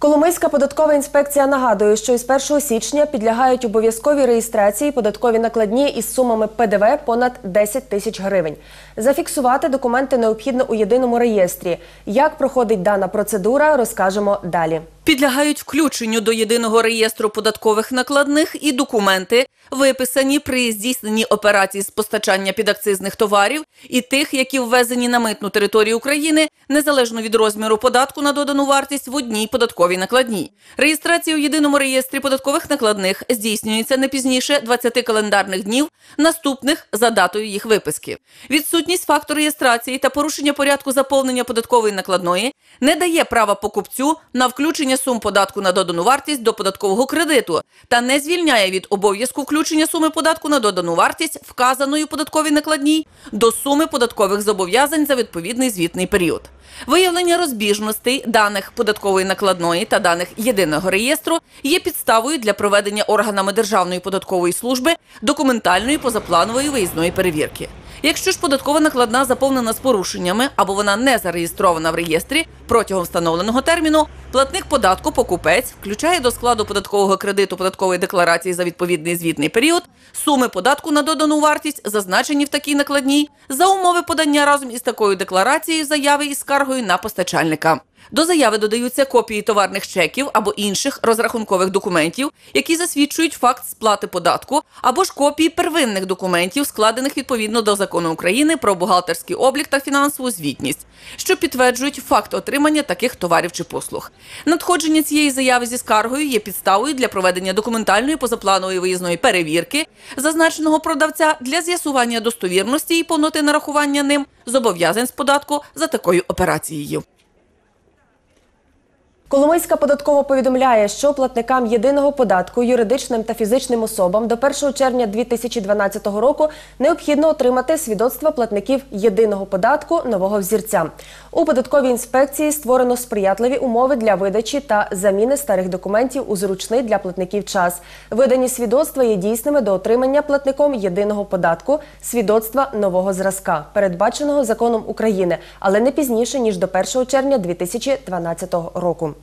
Коломийська податкова інспекція нагадує, що із 1 січня підлягають обов'язковій реєстрації податкові накладні із сумами ПДВ понад 10 тисяч гривень. Зафіксувати документи необхідно у єдиному реєстрі. Як проходить дана процедура, розкажемо далі. Підлягають включенню до єдиного реєстру податкових накладних і документи, виписані при здійсненні операцій з постачання підакцизних товарів і тих, які ввезені на митну територію України, незалежно від розміру податку на додану вартість в одній податковій накладній. Реєстрація у єдиному реєстрі податкових накладних здійснюється не пізніше 20 календарних днів, наступних за датою їх виписки. Відсутність факту реєстрації та порушення порядку заповнення податкової накладної не дає права покупцю на включення сум податку на додану вартість до податкового кредиту та не звільняє від обов'язку включення суми податку на додану вартість, вказаної податковій накладній, до суми податкових зобов'язань за відповідний звітний період. Виявлення розбіжностей даних податкової накладної та даних єдиного реєстру є підставою для проведення органами Державної податкової служби документальної позапланової виїзної перевірки. Якщо ж податкова накладна заповнена з порушеннями або вона не зареєстрована в реєстрі протягом встановленого терміну, платник податку покупець включає до складу податкового кредиту податкової декларації за відповідний звітний період суми податку на додану вартість, зазначені в такій накладній, за умови подання разом із такою декларацією заяви із скаргою на постачальника. До заяви додаються копії товарних чеків або інших розрахункових документів, які засвідчують факт сплати податку, або ж копії первинних документів, складених відповідно до закону України про бухгалтерський облік та фінансову звітність, що підтверджують факт отримання таких товарів чи послуг. Надходження цієї заяви зі скаргою є підставою для проведення документальної позапланової виїзної перевірки зазначеного продавця для з'ясування достовірності і повноти нарахування ним зобов'язань з податку за такою операцією. Коломийська податкова повідомляє, що платникам єдиного податку юридичним та фізичним особам до 1 червня 2012 року необхідно отримати свідоцтва платників єдиного податку нового взірця. У податковій інспекції створено сприятливі умови для видачі та заміни старих документів у зручний для платників час. Видані свідоцтва є дійсними до отримання платником єдиного податку свідоцтва нового зразка, передбаченого законом України, але не пізніше ніж до 1 червня 2012 року.